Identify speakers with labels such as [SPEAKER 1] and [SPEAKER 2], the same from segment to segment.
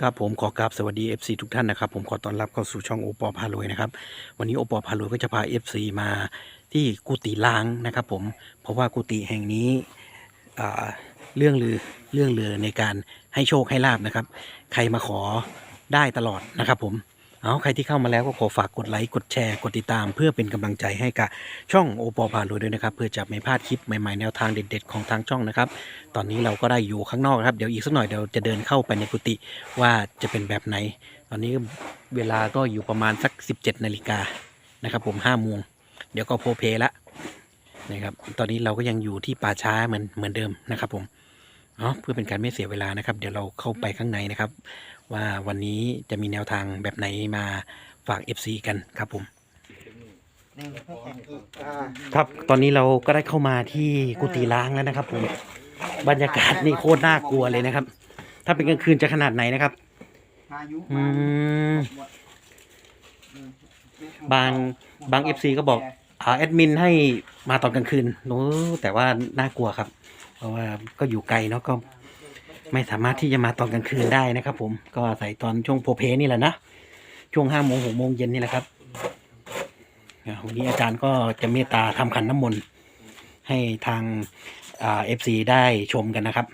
[SPEAKER 1] ครับผมขอกราบสวัสดี FC ทุกท่านนะครับ ผมขอต้อนรับเข้าสู่ช่องโอปอพารวยนะครับ วันนี้โอปอพารวยก็จะพา FC มาที่กุฏิล้างนะครับ ผมเพราะว่ากุฏิแห่งนี้อ่าเรื่องลือเรื่องเลือในการให้โชคให้ลาบนะครับ ใครมาขอได้ตลอดนะครับ ผม เอาใครที่เข้ามาแล้วก็ขอฝากกดไลค์ กดแชร์ กดติดตาม เพื่อเป็นกำลังใจให้กับช่องโอปอพารวยด้วยนะครับ เพื่อจะไม่พลาดคลิปใหม่ๆแนวทางเด็ดๆของทางช่องนะครับ ตอนนี้เราก็ได้อยู่ข้างนอกครับ เดี๋ยวอีกสักหน่อยเดี๋ยวจะเดินเข้าไปในกุฏิว่าจะเป็นแบบไหน ตอนนี้เวลาก็อยู่ประมาณสัก 17นาฬิกานะครับผม5โมงเดี๋ยวก็โพลเพลละนะครับ ตอนนี้เราก็ยังอยู่ที่ป่าช้าเหมือนเหมือนเดิมนะครับผมเนาะเพื่อเป็นการไม่เสียเวลานะครับ เดี๋ยวเราเข้าไปข้างในนะครับ ว่าวันนี้จะมีแนวทางแบบไหนมาฝาก FC กันครับผม ครับตอนนี้เราก็ได้เข้ามาที่กุฏิล้างแล้วนะครับผมบรรยากาศนี่โคตรน่ากลัวเลยนะครับ ถ้าเป็นกลางคืนจะขนาดไหนนะครับ
[SPEAKER 2] พายุ
[SPEAKER 1] อืมบางบางเอฟซีก็บอกอ่าแอดมินให้มาตอนกลางคืนโน้แต่ว่าน่ากลัวครับ เพราะว่าก็อยู่ไกลเนาะก็ ไม่สามารถที่จะมาตอนกลางคืนได้นะครับ ผมก็อาศัยตอนช่วงโพเพนี่แหละนะช่วงห้าโมงหกโมงเย็นนี่แหละครับวันนี้อาจารย์ก็จะเมตตาทำขันน้ำมนต์ให้ทางเอฟซีได้ชมกันนะครับ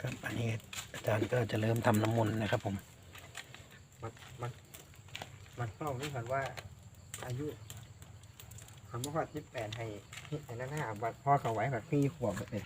[SPEAKER 1] ครับอันนี้อาจารย์ก็จะเริ่มทำน้ำมนต์นะครับ ผม
[SPEAKER 2] มันมันมันเฝ้านี่ก่อนว่า อายุคำว่าสิบแปดให้ให้นั่นห้าบัดพ่อเขาไว้แบบพี่ขวบเป็น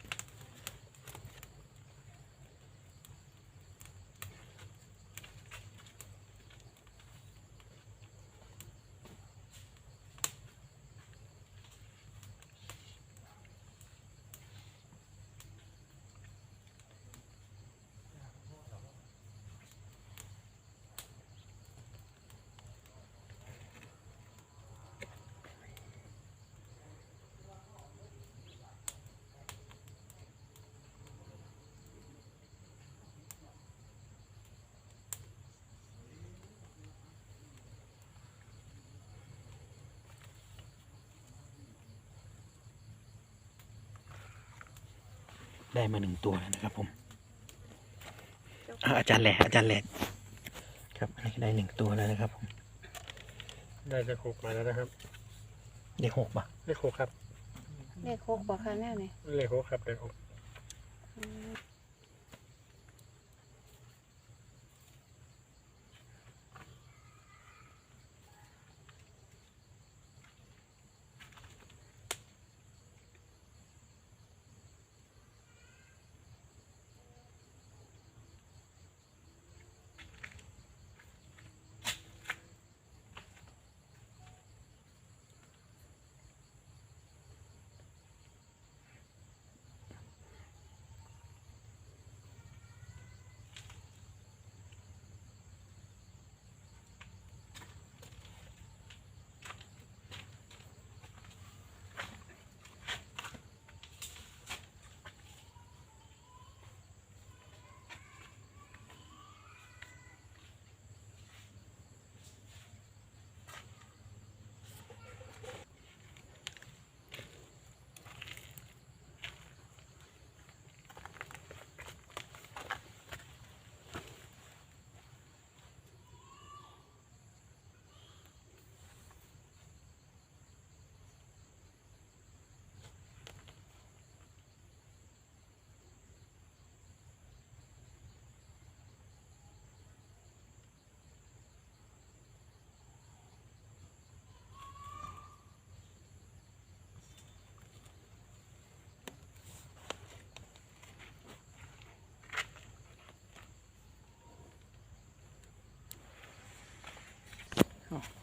[SPEAKER 1] ได้มาหนึ่งตัวแล้วนะครับผมอะอาจารย์แหล่อาจารย์แหล่ครับอันนี้ได้หนึ่งตัวแล้วนะครับผม
[SPEAKER 3] ได้เลขหกมาแล้วนะครับ
[SPEAKER 1] ได้หกป่ะ
[SPEAKER 3] เลขหกครับ
[SPEAKER 4] เลขหกบ่คะแน่นี่
[SPEAKER 3] เลขหกครับเลขหก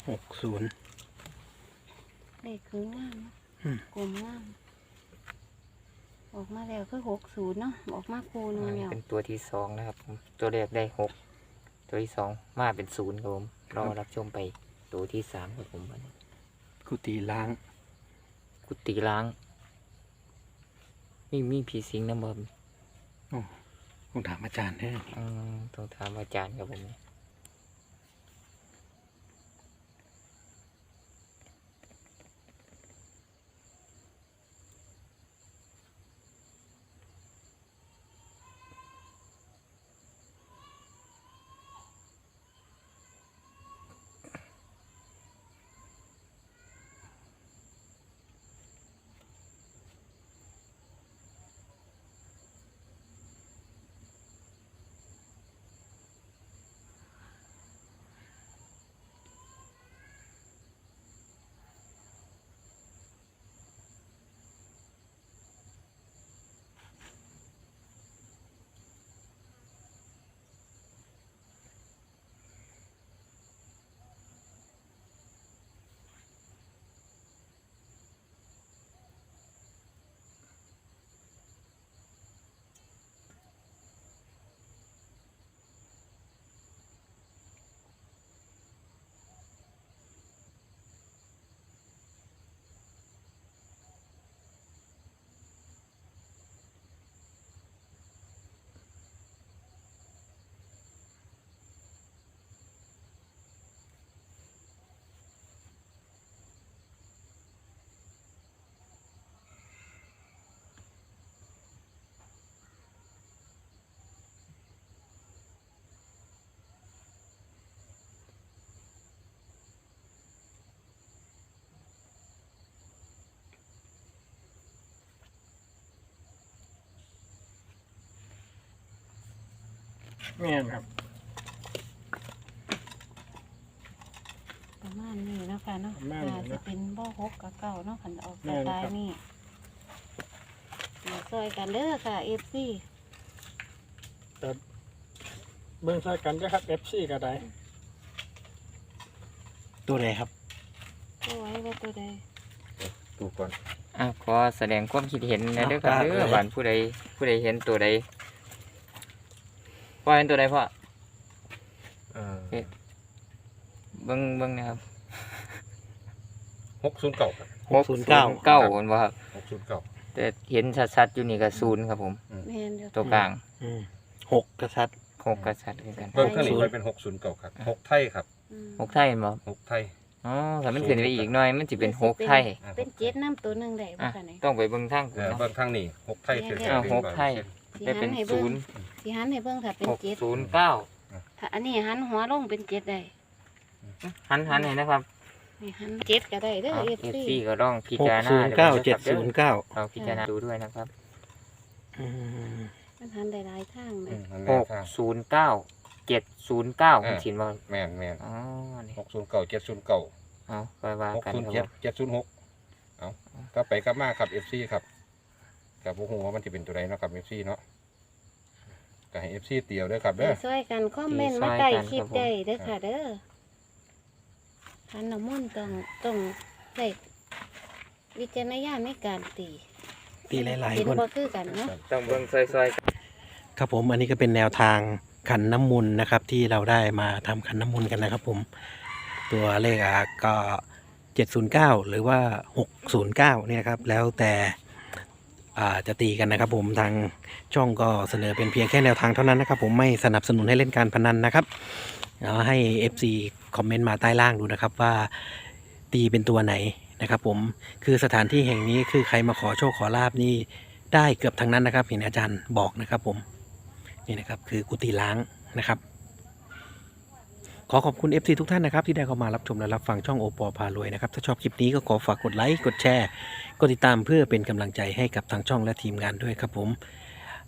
[SPEAKER 1] หกศูนย์
[SPEAKER 4] เลขคืองามเนาะ
[SPEAKER 1] อืม
[SPEAKER 4] กลมงามออกมาแล้วคือหกศูนย์เนาะออกมาคูหนึงแล้ว
[SPEAKER 5] เป็นตัวที่สองนะครับผมตัวแรกได้หกตัวที่สองมาเป็นศูนย์ครับผมรอรับชมไปตัวที่สามครับผมวันนี้
[SPEAKER 1] กุฏิล้าง
[SPEAKER 5] กุฏิล้าง มีมีผีสิงนะบอม
[SPEAKER 1] ต้องถามอาจารย์แน่
[SPEAKER 5] อืมต้องถามอาจารย์ครับผม
[SPEAKER 3] แม่นครับ
[SPEAKER 4] ประมาณนี้เนาะค่ะเนาะ
[SPEAKER 3] ประมาณนี้
[SPEAKER 4] อาจ
[SPEAKER 3] เนาะ
[SPEAKER 4] จะเป็นบ่หกกับเก่าเนาะขันออก
[SPEAKER 3] แม่
[SPEAKER 4] ส
[SPEAKER 3] น
[SPEAKER 4] ไต
[SPEAKER 3] ครับ
[SPEAKER 4] ล์นี่มาซอยกันเด้อค่ะเอฟซี
[SPEAKER 3] แต่เบื้องซ้ายกันด้วยครับ FC ก็ได้
[SPEAKER 1] ตัวไหนครับ
[SPEAKER 4] ตัวไว้ว่าตัวใด
[SPEAKER 2] ดูก่อน
[SPEAKER 5] อะขอแสดงความคิดเห็นนะเด้อครับ
[SPEAKER 1] เอา
[SPEAKER 5] เด้
[SPEAKER 1] เล
[SPEAKER 5] อยบ้านผู้ใดผู้ใดเห็นตัวใด พ่อเห็นตัวใดพ่อ
[SPEAKER 2] เออ
[SPEAKER 5] เบิ้งเบิ้งนะครับ
[SPEAKER 6] หกศูนย์เก่าครับ
[SPEAKER 1] หกศูนย์เก้า
[SPEAKER 5] เก้าคนบ่ครับ
[SPEAKER 6] หกศูนย์เก่า
[SPEAKER 5] แต่เห็นชัดๆอยู่นี่ก็ศูนย์ครับผม
[SPEAKER 4] แม่นเดี๋ยว
[SPEAKER 5] ตัวกลาง
[SPEAKER 1] อืมหกกษัตริย์
[SPEAKER 5] หกกษัตริย์คือกัน
[SPEAKER 6] เบิ่งข้าง
[SPEAKER 1] ศู
[SPEAKER 6] นี้
[SPEAKER 1] นย์
[SPEAKER 6] ไปเป็นหกศูนย์เก่าครับหกไทยครับ
[SPEAKER 4] อืม
[SPEAKER 5] หกไทยเห็นบ่
[SPEAKER 6] หกไทย
[SPEAKER 5] อ๋อถ้ามันขึ้นไปอีกหน่อย มันจะเป็นหกไทย
[SPEAKER 4] เป็นเจ็ดน้ำตัวหนึ่งได้บ่
[SPEAKER 5] อะ
[SPEAKER 4] ค่ะไหน
[SPEAKER 5] ต้องไปเบิ่งทาง
[SPEAKER 6] เอ
[SPEAKER 5] คุณ
[SPEAKER 6] อ
[SPEAKER 5] เนาะ
[SPEAKER 6] เบิ่งทางนี้หกไทย
[SPEAKER 4] เดี๋
[SPEAKER 6] เสี
[SPEAKER 4] ย
[SPEAKER 6] ยว
[SPEAKER 5] อ่าหกไทย
[SPEAKER 4] สี
[SPEAKER 5] ได้
[SPEAKER 4] หั
[SPEAKER 5] เป็น
[SPEAKER 4] นให้
[SPEAKER 5] ศู
[SPEAKER 4] เบิ่ง
[SPEAKER 5] นย์
[SPEAKER 4] สีหันให้เบิ่งค่ะเป็น
[SPEAKER 5] หก
[SPEAKER 4] เจ็ด
[SPEAKER 5] ศูนย์เก้า
[SPEAKER 4] ถ้าอันนี้หันหัวลงเป็นเจ็ดได้
[SPEAKER 5] หันหันเห็นนะครับ
[SPEAKER 4] นี่หันเจ็ดก็ได้เด้อ
[SPEAKER 5] เอ
[SPEAKER 4] เอ
[SPEAKER 5] ฟ
[SPEAKER 4] ฟซี
[SPEAKER 5] ซีก็ต้องพิ
[SPEAKER 1] หก
[SPEAKER 5] จารณา
[SPEAKER 1] ศูนย์เก้า
[SPEAKER 5] ด้
[SPEAKER 1] เจ็
[SPEAKER 5] ว
[SPEAKER 1] ด
[SPEAKER 5] ยนะครับ
[SPEAKER 1] ศูนย์เก้า
[SPEAKER 5] เราพิจารณาดูด้วยนะครับ
[SPEAKER 1] อืม
[SPEAKER 4] มันหันได้หลายทางเล
[SPEAKER 6] อื
[SPEAKER 4] ย
[SPEAKER 6] มมัน
[SPEAKER 5] ห
[SPEAKER 6] แม่น
[SPEAKER 5] ก
[SPEAKER 6] ทาง
[SPEAKER 5] ศูนย์เก้าเจ็ดศูนย์เก้า
[SPEAKER 6] เออ
[SPEAKER 5] คุณชินว่า
[SPEAKER 6] แม่นแม่น
[SPEAKER 5] อ๋อนี่
[SPEAKER 6] หกศูนย์เก่าเจ็ดศูนย์เก่า
[SPEAKER 5] เอาไปว่า
[SPEAKER 6] หก
[SPEAKER 5] กัน
[SPEAKER 6] ศูนย์
[SPEAKER 5] ครับ
[SPEAKER 6] เจ็ด
[SPEAKER 5] ผม
[SPEAKER 6] เจ็ดศูนย์หกเอาก็ไปกลับมาครับเอฟซีครับ กับพวกหัวามันจะเป็นตัวใดเนาะครับเอฟซีเนาะก็ให้เอฟซีเตียวด้วยครับเด้อ
[SPEAKER 4] ช่วยกันคอมเมนต์มาใต้คลิปได้เด้อค่ะเด้อทันน้ำมนต์ต้องต้องใส่วิจารณญาณในการตี
[SPEAKER 1] ตีหลาย
[SPEAKER 4] เห็น
[SPEAKER 1] ๆคน
[SPEAKER 4] บ่คือกันเนาะ
[SPEAKER 5] ต้องเบิ่งซอยๆ
[SPEAKER 1] ครับผมอันนี้ก็เป็นแนวทางขันน้ำมนต์นะครับ ที่เราได้มาทำขันน้ำมนต์กันนะครับ ผมตัวเลขอะก็ 709 หรือว่า 609เนี่ยนะครับ แล้วแต่อ่า จะตีกันนะครับผมทางช่องก็เสนอเป็นเพียงแค่แนวทางเท่านั้นนะครับผมไม่สนับสนุนให้เล่นการพนันนะครับเอาให้ FC คอมเมนต์มาใต้ล่างดูนะครับว่าตีเป็นตัวไหนนะครับผมคือสถานที่แห่งนี้คือใครมาขอโชคขอลาบนี่ได้เกือบทั้งนั้นนะครับเห็นอาจารย์บอกนะครับผมนี่นะครับคือกุฏิล้างนะครับ ขอขอบคุณ FC ทุกท่านนะครับที่ได้เข้ามารับชมและรับฟังช่องโอปอพารวยนะครับถ้าชอบคลิปนี้ก็ขอฝากกดไลค์กดแชร์กดติดตามเพื่อเป็นกำลังใจให้กับทางช่องและทีมงานด้วยครับผม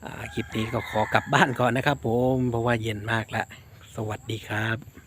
[SPEAKER 1] อ่าคลิปนี้ก็ขอกลับบ้านก่อนนะครับผมเพราะว่าเย็นมากแล้วสวัสดีครับ